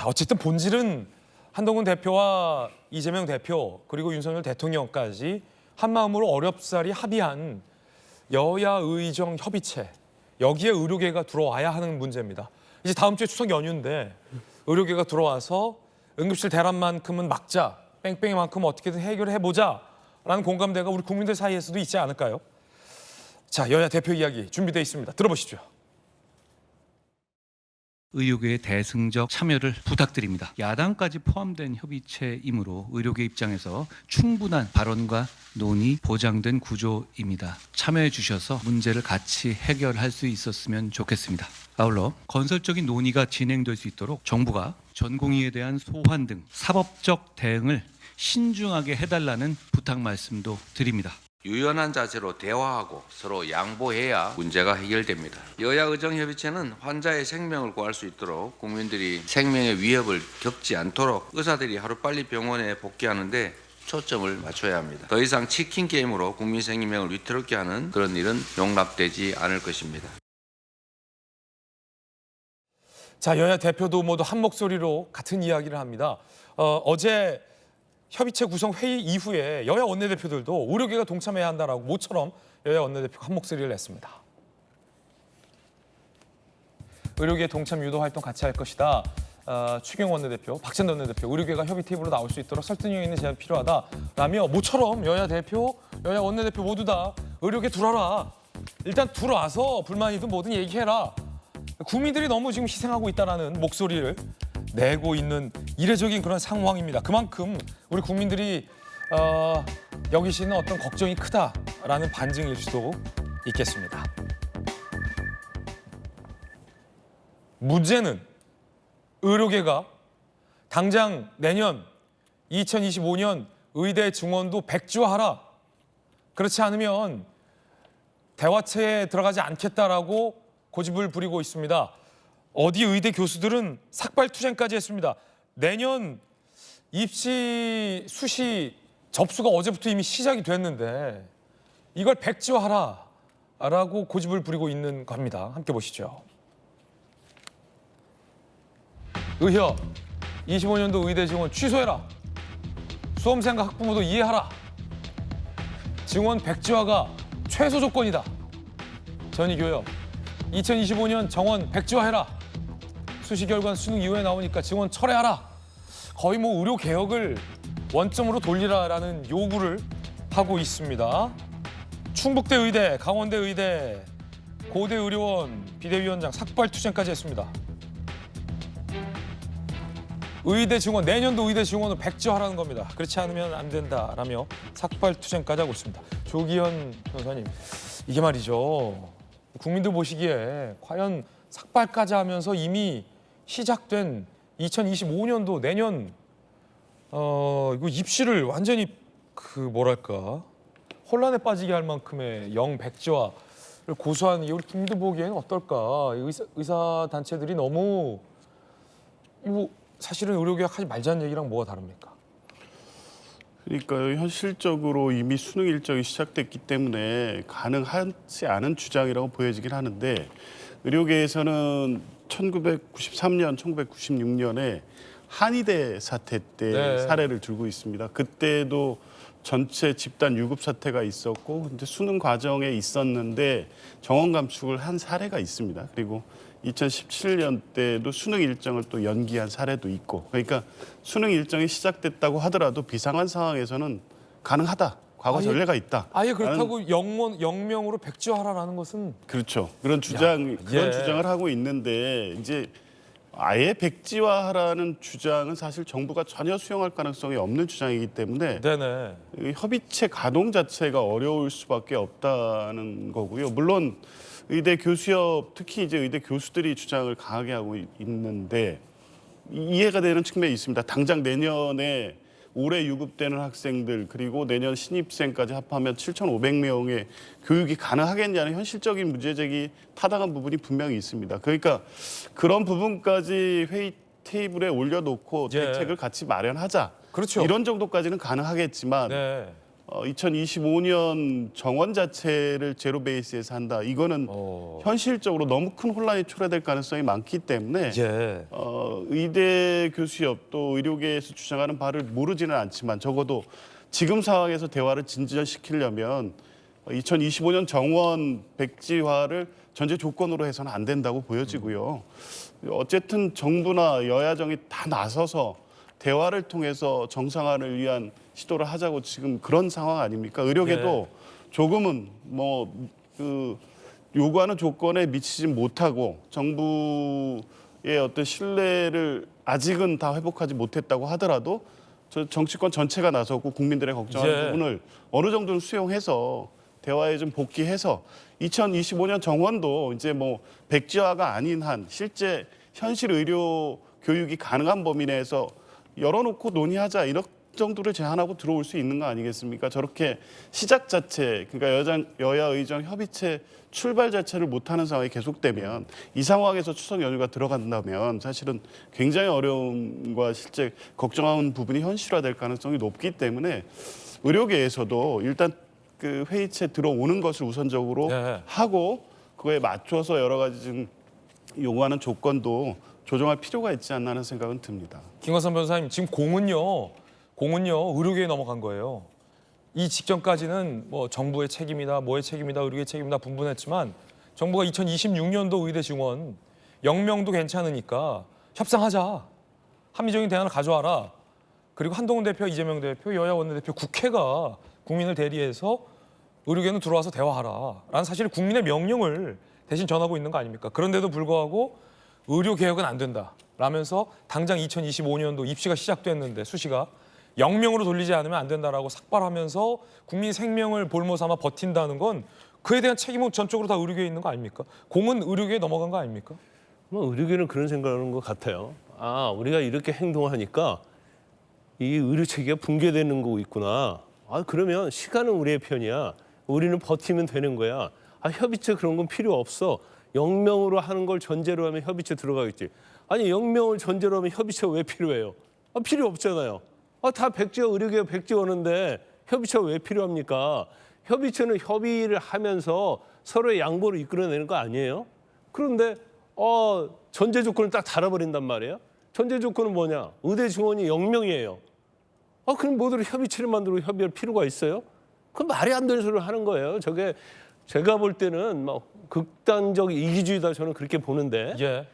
자, 어쨌든 본질은 한동훈 대표와 이재명 대표 그리고 윤석열 대통령까지 한 마음으로 어렵사리 합의한 여야 의정 협의체 여기에 의료계가 들어와야 하는 문제입니다. 이제 다음 주에 추석 연휴인데 의료계가 들어와서 응급실 대란만큼은 막자 뺑뺑이만큼 어떻게든 해결해 보자라는 공감대가 우리 국민들 사이에서도 있지 않을까요? 자 여야 대표 이야기 준비되어 있습니다. 들어보시죠. 의료계의 대승적 참여를 부탁드립니다. 야당까지 포함된 협의체이므로 의료계 입장에서 충분한 발언과 논의 보장된 구조입니다. 참여해 주셔서 문제를 같이 해결할 수 있었으면 좋겠습니다. 아울러 건설적인 논의가 진행될 수 있도록 정부가 전공의에 대한 소환 등 사법적 대응을 신중하게 해달라는 부탁 말씀도 드립니다. 유연한 자세로 대화하고 서로 양보해야 문제가 해결됩니다. 여야 의정협의체는 환자의 생명을 구할 수 있도록 국민들이 생명의 위협을 겪지 않도록 의사들이 하루빨리 병원에 복귀하는데 초점을 맞춰야 합니다. 더 이상 치킨 게임으로 국민 생명을 위태롭게 하는 그런 일은 용납되지 않을 것입니다. 자 여야 대표도 모두 한 목소리로 같은 이야기를 합니다. 어, 어제 협의체 구성 회의 이후에 여야 원내대표들도 의료계가 동참해야 한다라고 모처럼 여야 원내대표가 한 목소리를 냈습니다. 의료계 동참 유도 활동 같이 할 것이다. 어, 추경 원내대표, 박찬 원내대표, 의료계가 협의 테이블로 나올 수 있도록 설득력 있는 제안 필요하다라며 모처럼 여야 대표, 여야 원내대표 모두 다 의료계 들어라. 일단 들어와서 불만이든 뭐든 얘기해라. 국민들이 너무 지금 희생하고 있다라는 목소리를 내고 있는 이례적인 그런 상황입니다. 그만큼 우리 국민들이 어, 여기시는 어떤 걱정이 크다라는 반증일 수도 있겠습니다. 문제는 의료계가 당장 내년 2025년 의대 증원도 백지화하라. 그렇지 않으면 대화체에 들어가지 않겠다라고 고집을 부리고 있습니다. 어디 의대 교수들은 삭발 투쟁까지 했습니다. 내년 입시 수시 접수가 어제부터 이미 시작이 됐는데 이걸 백지화하라라고 고집을 부리고 있는 겁니다. 함께 보시죠. 의협 25년도 의대 지원 취소해라. 수험생과 학부모도 이해하라. 증원 백지화가 최소 조건이다. 전이교협 2025년 정원 백지화해라. 수시 결과 수능 이후에 나오니까 증원 철회하라. 거의 뭐 의료 개혁을 원점으로 돌리라라는 요구를 하고 있습니다. 충북대 의대, 강원대 의대, 고대 의료원 비대위원장 삭발 투쟁까지 했습니다. 의대 증원 내년도 의대 증원은 백지화하라는 겁니다. 그렇지 않으면 안 된다라며 삭발 투쟁까지 하고 있습니다. 조기현 변호사님 이게 말이죠. 국민들 보시기에 과연 삭발까지 하면서 이미 시작된 2025년도 내년 어 이거 입시를 완전히 그 뭐랄까 혼란에 빠지게 할 만큼의 영백지화를 고수한 이 우리 국민들 보기에는 어떨까 의사, 의사 단체들이 너무 이거 사실은 의료개혁 하지 말자는 얘기랑 뭐가 다릅니까? 그러니까요. 현실적으로 이미 수능 일정이 시작됐기 때문에 가능하지 않은 주장이라고 보여지긴 하는데 의료계에서는 1993년, 1996년에 한의대 사태 때 네. 사례를 들고 있습니다. 그때도 전체 집단 유급 사태가 있었고 근데 수능 과정에 있었는데 정원 감축을 한 사례가 있습니다. 그리고 2017년 때도 수능 일정을 또 연기한 사례도 있고 그러니까 수능 일정이 시작됐다고 하더라도 비상한 상황에서는 가능하다. 과거 아예- 전례가 있다. 아예 그렇다고 영문 영명으로 백지화하라는 것은 그렇죠. 그런 주장 그런 예. 주장을 하고 있는데 이제 아예 백지화하라는 주장은 사실 정부가 전혀 수용할 가능성이 없는 주장이기 때문에 네네 이 협의체 가동 자체가 어려울 수밖에 없다는 거고요. 물론 의대 교수협 특히 이제 의대 교수들이 주장을 강하게 하고 있- 있는데 이해가 되는 측면이 있습니다. 당장 내년에 올해 유급되는 학생들 그리고 내년 신입생까지 합하면 7,500명의 교육이 가능하겠냐는 현실적인 문제 제기 타당한 부분이 분명히 있습니다. 그러니까 그런 부분까지 회의 테이블에 올려놓고 예. 대책을 같이 마련하자. 그렇죠. 이런 정도까지는 가능하겠지만 네. 어, 2025년 정원 자체를 제로 베이스에서 한다. 이거는 어. 현실적으로 너무 큰 혼란이 초래될 가능성이 많기 때문에 예. 어, 의대 교수협 또 의료계에서 주장하는 바를 모르지는 않지만 적어도 지금 상황에서 대화를 진전시키려면 2025년 정원 백지화를 전제 조건으로 해서는 안 된다고 보여지고요. 어쨌든 정부나 여야정이 다 나서서 대화를 통해서 정상화를 위한 시도를 하자고 지금 그런 상황 아닙니까? 의료계도 조금은 뭐그 요구하는 조건에 미치지 못하고 정부의 어떤 신뢰를 아직은 다 회복하지 못했다고 하더라도 저 정치권 전체가 나서고 국민들의 걱정하는 예. 부분을 어느 정도는 수용해서 대화에 좀 복귀해서 2025년 정원도 이제 뭐 백지화가 아닌 한 실제 현실 의료 교육이 가능한 범위 내에서 열어놓고 논의하자 이런 정도를 제한하고 들어올 수 있는 거 아니겠습니까? 저렇게 시작 자체 그러니까 여자, 여야 의정 협의체 출발 자체를 못하는 상황이 계속되면 이 상황에서 추석 연휴가 들어간다면 사실은 굉장히 어려움과 실제 걱정하는 부분이 현실화될 가능성이 높기 때문에 의료계에서도 일단 그 회의체 들어오는 것을 우선적으로 네. 하고 그거에 맞춰서 여러 가지 좀 요구하는 조건도 조정할 필요가 있지 않나 하는 생각은 듭니다. 김광선 변호사님 지금 공은요 공은요 의료계에 넘어간 거예요. 이 직전까지는 뭐 정부의 책임이다, 뭐의 책임이다, 의료계 책임이다 분분했지만 정부가 2026년도 의대 증원 영명도 괜찮으니까 협상하자. 합리적인 대안을 가져와라. 그리고 한동훈 대표, 이재명 대표, 여야 원내대표, 국회가 국민을 대리해서 의료계는 들어와서 대화하라. 라는 사실 국민의 명령을 대신 전하고 있는 거 아닙니까? 그런데도 불구하고 의료 개혁은 안 된다. 라면서 당장 2025년도 입시가 시작됐는데 수시가 영명으로 돌리지 않으면 안 된다라고 삭발하면서 국민 생명을 볼모 삼아 버틴다는 건 그에 대한 책임은 전적으로 다 의료계에 있는 거 아닙니까? 공은 의료계에 넘어간 거 아닙니까? 뭐 의료계는 그런 생각하는 것 같아요. 아, 우리가 이렇게 행동하니까 이 의료 체계가 붕괴되는 거 있구나. 아, 그러면 시간은 우리의 편이야. 우리는 버티면 되는 거야. 아, 협의체 그런 건 필요 없어. 영명으로 하는 걸 전제로 하면 협의체 들어가겠지. 아니, 영명을 전제로 하면 협의체가 왜 필요해요? 아, 필요 없잖아요. 아, 다 백지화 의료계가 백지화하는데 협의체가 왜 필요합니까? 협의체는 협의를 하면서 서로의 양보를 이끌어내는 거 아니에요? 그런데 어, 전제 조건을 딱 달아버린단 말이에요. 전제 조건은 뭐냐? 의대 증원이 영명이에요. 아, 그럼 모두를 협의체를 만들고 협의할 필요가 있어요? 그건 말이 안 되는 소리를 하는 거예요. 저게 제가 볼 때는 뭐 극단적 이기주의다 저는 그렇게 보는데 예.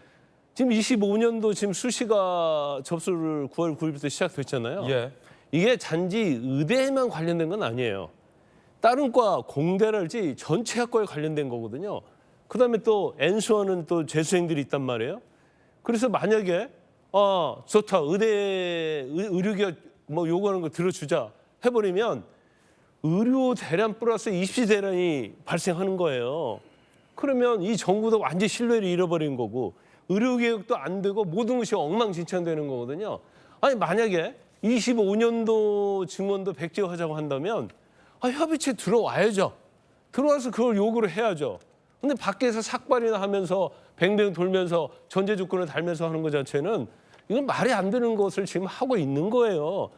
지금 25년도 지금 수시가 접수를 9월 9일부터 시작됐잖아요. 예. 이게 단지 의대에만 관련된 건 아니에요. 다른 과 공대랄지 전체 학과에 관련된 거거든요. 그다음에 또 엔수원은 또 재수생들이 있단 말이에요. 그래서 만약에 아 좋다 의대 의- 의료계가 뭐 요구하는 거 들어주자 해버리면 의료 대란 플러스 입시 대란이 발생하는 거예요. 그러면 이 정부도 완전 신뢰를 잃어버린 거고 의료 개혁도 안 되고 모든 것이 엉망진창되는 거거든요. 아니 만약에 25년도 증원도 백지화하자고 한다면 아, 협의체 들어와야죠. 들어와서 그걸 요구를 해야죠. 근데 밖에서 삭발이나 하면서 뱅뱅 돌면서 전제 조건을 달면서 하는 것 자체는 이건 말이 안 되는 것을 지금 하고 있는 거예요.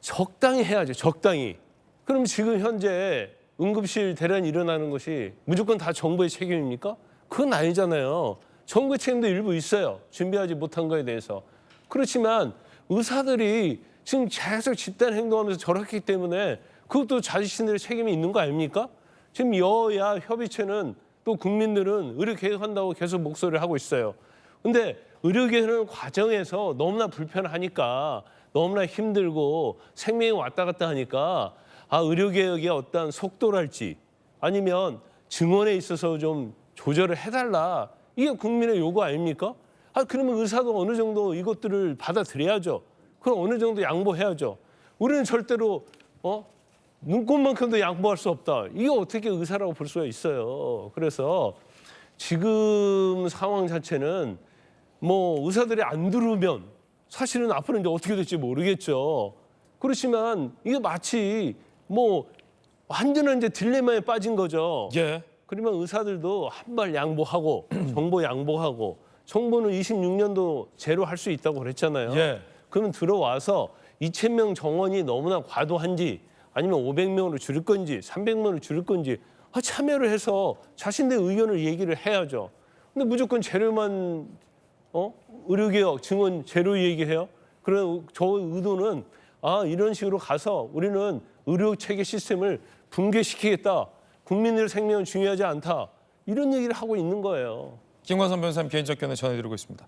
적당히 해야죠. 적당히. 그럼 지금 현재 응급실 대란이 일어나는 것이 무조건 다 정부의 책임입니까? 그건 아니잖아요. 정부의 책임도 일부 있어요. 준비하지 못한 거에 대해서. 그렇지만 의사들이 지금 계속 집단 행동하면서 저렇기 때문에 그것도 자신들의 책임이 있는 거 아닙니까? 지금 여야 협의체는 또 국민들은 의료 개혁한다고 계속 목소리를 하고 있어요. 근데 의료 개혁하는 과정에서 너무나 불편하니까 너무나 힘들고 생명이 왔다 갔다 하니까 아 의료 개혁의 어떤 속도랄지 아니면 증언에 있어서 좀 조절을 해달라 이게 국민의 요구 아닙니까? 아 그러면 의사도 어느 정도 이것들을 받아들여야죠. 그럼 어느 정도 양보해야죠. 우리는 절대로 어 눈꽃만큼도 양보할 수 없다. 이게 어떻게 의사라고 볼 수가 있어요. 그래서 지금 상황 자체는 뭐 의사들이 안 들으면 사실은 앞으로 이제 어떻게 될지 모르겠죠. 그렇지만 이게 마치 뭐 완전한 이제 딜레마에 빠진 거죠. 예. 그러면 의사들도 한 발 양보하고 정보 양보하고 정보는 26년도 제로 할 수 있다고 그랬잖아요. 예. 그러면 들어와서 2천 명 정원이 너무나 과도한지 아니면 500명으로 줄일 건지 300명으로 줄일 건지 아, 참여를 해서 자신의 의견을 얘기를 해야죠. 근데 무조건 재료만 어? 의료개혁, 증원 재료 얘기해요. 그런 저 의도는 아 이런 식으로 가서 우리는 의료 체계 시스템을 붕괴시키겠다. 국민들 생명은 중요하지 않다. 이런 얘기를 하고 있는 거예요. 김광선 변호사님 개인적 견해 전해드리고 있습니다.